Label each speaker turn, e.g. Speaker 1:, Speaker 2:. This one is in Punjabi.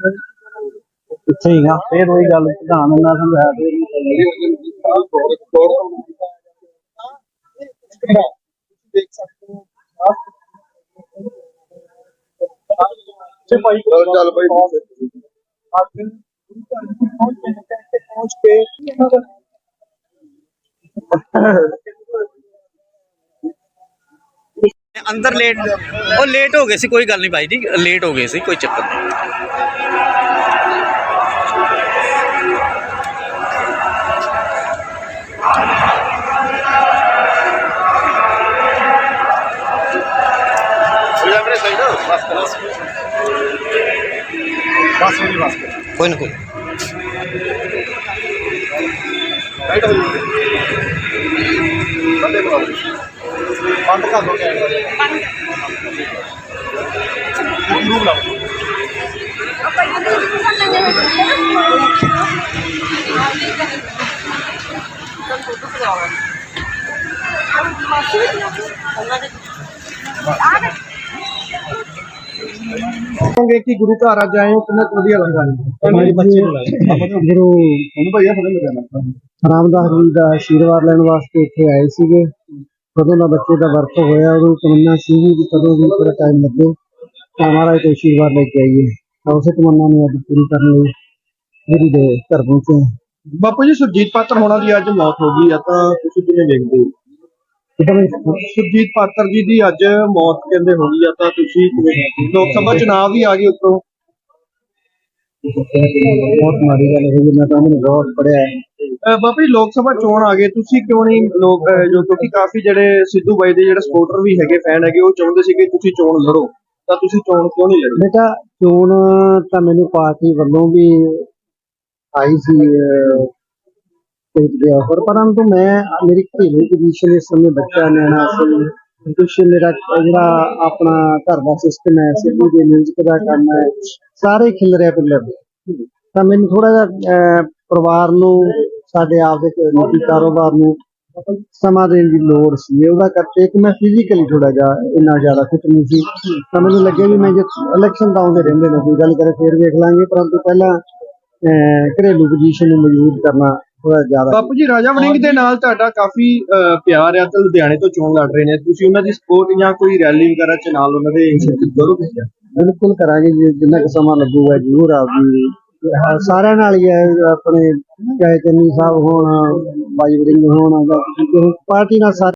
Speaker 1: ਇੱਥੇ ਹੀਗਾ ਫੇਰ ਉਹੀ ਗੱਲ ਪ੍ਰਧਾਨ ਨਾਲ ਸਮਝਾਇਆ ਫੇਰ
Speaker 2: ਦੇਖ ਸਕਦੇ ਹੋ ਤੇ ਭਾਈ ਚੱਲ ਭਾਈ। ਆਖਿਰ ਪਹੁੰਚ ਕੇ
Speaker 3: ਅੰਦਰ ਲੇਟ ਉਹ ਲੇਟ ਹੋ ਗਏ ਸੀ ਕੋਈ ਗੱਲ ਨਹੀਂ ਭਾਈ ਜੀ ਲੇਟ ਹੋ ਗਏ ਸੀ ਕੋਈ ਚੱਕਰ ਨਹੀਂ।
Speaker 2: ਬਸ ਮੇਰੀ ਬਸ
Speaker 3: ਕੋਈ ਨਾ ਕੋਈ
Speaker 2: ਰਾਈਟ ਹੋ ਜਾਓ ਬੰਦੇ ਬੁਲਾਓ ਬੰਦ ਕਰ ਦੋ ਕੈਮਰਾ ਨੂੰ ਬੁਲਾਓ ਕਹੋਗੇ ਕਿ ਗੁਰੂ ਘਰ ਅੱਜ ਆਏ ਹੋ ਕਿੰਨਾ ਕੁ ਵਧੀਆ ਲੱਗਾ। ਜੀ
Speaker 1: ਬੱਚੇ ਬੁਲਾਏ ਗੁਰੂ
Speaker 2: ਤੁਹਾਨੂੰ ਭਈਆ ਪਤਾ ਲੱਗਿਆ
Speaker 1: ਰਾਮਦਾਸ ਜੀ ਦਾ ਆਸ਼ੀਰਵਾਦ ਲੈਣ ਵਾਸਤੇ ਇੱਥੇ ਆਏ ਸੀਗੇ। ਕਦੋਂ ਦਾ ਬੱਚੇ ਦਾ ਵਰਤ ਹੋਇਆ ਉਦੋਂ ਤਮੰਨਾ ਸੀਗੀ ਕਿ ਕਦੋਂ ਵੀ ਥੋੜਾ ਟਾਈਮ ਲੱਗੇ। ਤਾਂ ਮਹਾਰਾਜ ਤੋਂ ਆਸ਼ੀਰਵਾਦ ਲੈ ਕੇ ਆਈਏ। ਤਾਂ ਉਸੇ ਤਮੰਨਾ ਨੂੰ ਅੱਜ ਪੂਰੀ ਕਰਨ ਲਈ ਗੁਰੂ ਦੇ ਘਰ ਪਹੁੰਚੇ।
Speaker 2: ਬਾਪੂ ਜੀ ਸੁਰਜੀਤ ਪਾਤਰ ਹੋਣਾ ਦੀ ਅੱਜ ਮੌਤ ਹੋ ਗਈ ਆ ਤਾਂ ਤੁਸੀਂ ਕਿਵੇਂ ਵੇਖਦੇ ਹੋ? ਸੁਰਜੀਤ ਪਾਤਰ ਜੀ ਦੀ ਅੱਜ ਮੌਤ ਕਹਿੰਦੇ ਹੋ ਗਈ ਆ ਤਾਂ ਤੁਸੀਂ ਹੋ? ਲੋਕ ਸਭਾ ਚੁਣਾਵ ਵੀ ਆ ਗਏ ਉੱਤੋਂ।
Speaker 1: ਬਹੁਤ ਮਾੜੀ ਗੱਲ ਹੋਈ ਮੈਂ ਤਾਂ ਉਹਨੂੰ ਬਹੁਤ ਪੜਿਆ
Speaker 2: ਬਾਪੂ ਜੀ ਲੋਕ ਸਭਾ ਚੋਣ ਆ ਗਏ ਤੁਸੀਂ ਕਿਉਂ ਨਹੀਂ ਲੋਕ ਜੋ ਕਿਉਂਕਿ ਕਾਫੀ ਜਿਹੜੇ ਸਿੱਧੂ ਬਾਈ ਦੇ ਜਿਹੜੇ ਸਪੋਰਟਰ ਵੀ ਹੈਗੇ ਫੈਨ ਹੈਗੇ ਉਹ ਚਾਹੁੰਦੇ ਸੀ ਕਿ ਤੁਸੀਂ ਚੋਣ ਲੜੋ। ਤਾਂ ਤੁਸੀਂ ਚੋਣ ਕਿਉਂ ਨਹੀਂ ਲੜੀ?
Speaker 1: ਬੇਟਾ ਚੋਣ ਤਾਂ ਮੈਨੂੰ ਪਾਰਟੀ ਵੱਲੋਂ ਵੀ ਆਈ ਸੀ ਤੇ ਆਫਰ ਪਰੰਤੂ ਮੈਂ ਮੇਰੀ ਘਰੇਲੂ ਪੋਜੀਸ਼ਨ ਇਸ ਸਮੇਂ ਬੱਚਾ ਨਿਆਣਾ ਸੀ। ਕੁਛ ਮੇਰਾ ਜਿਹੜਾ ਆਪਣਾ ਘਰ ਦਾ ਸਿਸਟਮ ਹੈ ਸਿੱਧੂ ਦੇ ਮਿਊਜ਼ਿਕ ਦਾ ਕੰਮ ਹੈ ਸਾਰੇ ਖਿਲ ਰਿਹਾ ਪਿੱਲਰ ਤਾਂ ਮੈਨੂੰ ਥੋੜਾ ਜਿਹਾ ਪਰਿਵਾਰ ਨੂੰ ਸਾਡੇ ਆਪ ਦੇ ਨਿੱਜੀ ਕਾਰੋਬਾਰ ਨੂੰ ਸਮਾਂ ਦੇਣ ਦੀ ਲੋੜ ਸੀ। ਉਹਦਾ ਕਰਕੇ ਇੱਕ ਮੈਂ ਫਿਜ਼ੀਕਲੀ ਥੋੜਾ ਜਿਹਾ ਇੰਨਾ ਜ਼ਿਆਦਾ ਫਿਟ ਨਹੀਂ ਸੀ। ਤਾਂ ਮੈਨੂੰ ਲੱਗਿਆ ਵੀ ਮੈਂ ਜੇ ਇਲੈਕਸ਼ਨ ਤਾਂ ਆਉਂਦੇ ਰਹਿੰਦੇ ਨੇ ਕੋਈ ਗੱਲ ਕਰੇ ਫੇਰ ਵੇਖ ਲਾਂਗੇ। ਪਰੰਤੂ ਪਹਿਲਾਂ ਅਹ, ਘਰੇਲੂ ਪੋਜੀਸ਼ਨ ਨੂੰ ਮਜ਼ਬੂਤ ਕਰਨਾ ਥੋੜਾ ਜ਼ਿਆਦਾ।
Speaker 2: ਬਾਪੂ ਜੀ ਰਾਜਾ ਵੜਿੰਗ ਦੇ ਨਾਲ ਤੁਹਾਡਾ ਕਾਫੀ ਅਹ, ਪਿਆਰ ਆ ਤੇ ਲੁਧਿਆਣੇ ਤੋਂ ਚੋਣ ਲੜ ਰਹੇ ਨੇ। ਤੁਸੀਂ ਉਹਨਾਂ ਦੀ ਸਪੋਰਟ ਜਾਂ ਕੋਈ ਰੈਲੀ ਵਗੈਰਾ ਚ ਨਾਲ ਉਹਨਾਂ ਦੇ ਸ਼ਿਰਕਤ ਕਰੋਗੇ?
Speaker 1: ਬਿਲਕੁਲ ਕਰਾਂਗੇ ਜੀ ਜਿੰਨਾ ਕੁ ਸਮਾਂ ਲੱਗੂਗਾ ਜ਼ਰੂਰ ਆਪਦੀ ਹਾਂ, ਸਾਰਿਆਂ ਨਾਲ ਹੀ ਹੈ ਆਪਣੇ ਚਾਹੇ ਚੰਨੀ ਸਾਹਿਬ ਹੋਣ ਬਾਈ ਵੜਿੰਗ ਹੋਣ ਜਾਂ ਕਿਸੇ ਪਾਰਟੀ ਨਾਲ ਸਾਰੇ